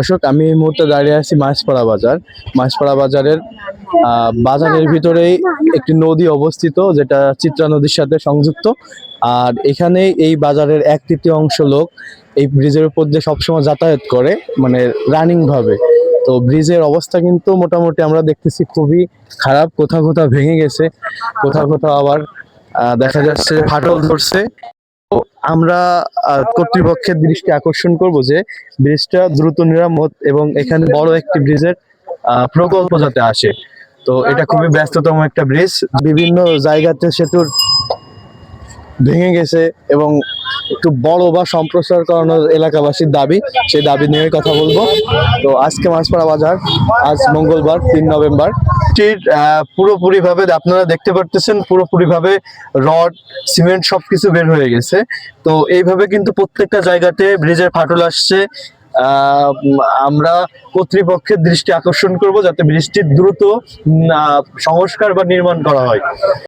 দর্শক, আমি এই মুহূর্তে দাঁড়িয়ে আছি মাছপাড়া বাজার। মাছপাড়া বাজারের বাজারের ভিতরেই একটি নদী অবস্থিত, যেটা চিত্রা নদীর সাথে সংযুক্ত। আর এখানে এই বাজারের এক তৃতীয় অংশ লোক এই ব্রিজের উপর দিয়ে সবসময় যাতায়াত করে মানে রানিং ভাবে। তো ব্রিজের অবস্থা কিন্তু মোটামুটি আমরা দেখতেছি খুবই খারাপ। কোথাও কোথাও ভেঙে গেছে, কোথাও কোথাও আবার দেখা যাচ্ছে ফাটল ধরছে। আমরা কর্তৃপক্ষের দৃষ্টি আকর্ষণ করব যে ব্রিজটা দ্রুত নিরামত এবং এখানে বড় একটি ব্রিজের প্রকল্প যাতে আসে। তো এটা খুবই ব্যস্ততম একটা ব্রিজ। বিভিন্ন জায়গাতে সেতুর ভেঙে গেছে এবং একটু বড় বা সম্প্রসার করানোর এলাকাবাসীর দাবি, সেই দাবি নিয়ে কথা বলব। তো আজকে মাছপাড়া বাজার, আজ মঙ্গলবার, তিন নভেম্বর। পুরোপুরি ভাবে আপনারা দেখতে পারতেছেন পুরোপুরি ভাবে রড, সিমেন্ট সবকিছু বের হয়ে গেছে। তো এইভাবে কিন্তু প্রত্যেকটা জায়গাতে ব্রিজের ফাটল আসছে। আমরা কর্তৃপক্ষের দৃষ্টি আকর্ষণ করব যাতে ব্রিজটির দ্রুত সংস্কার বা নির্মাণ করা হয়।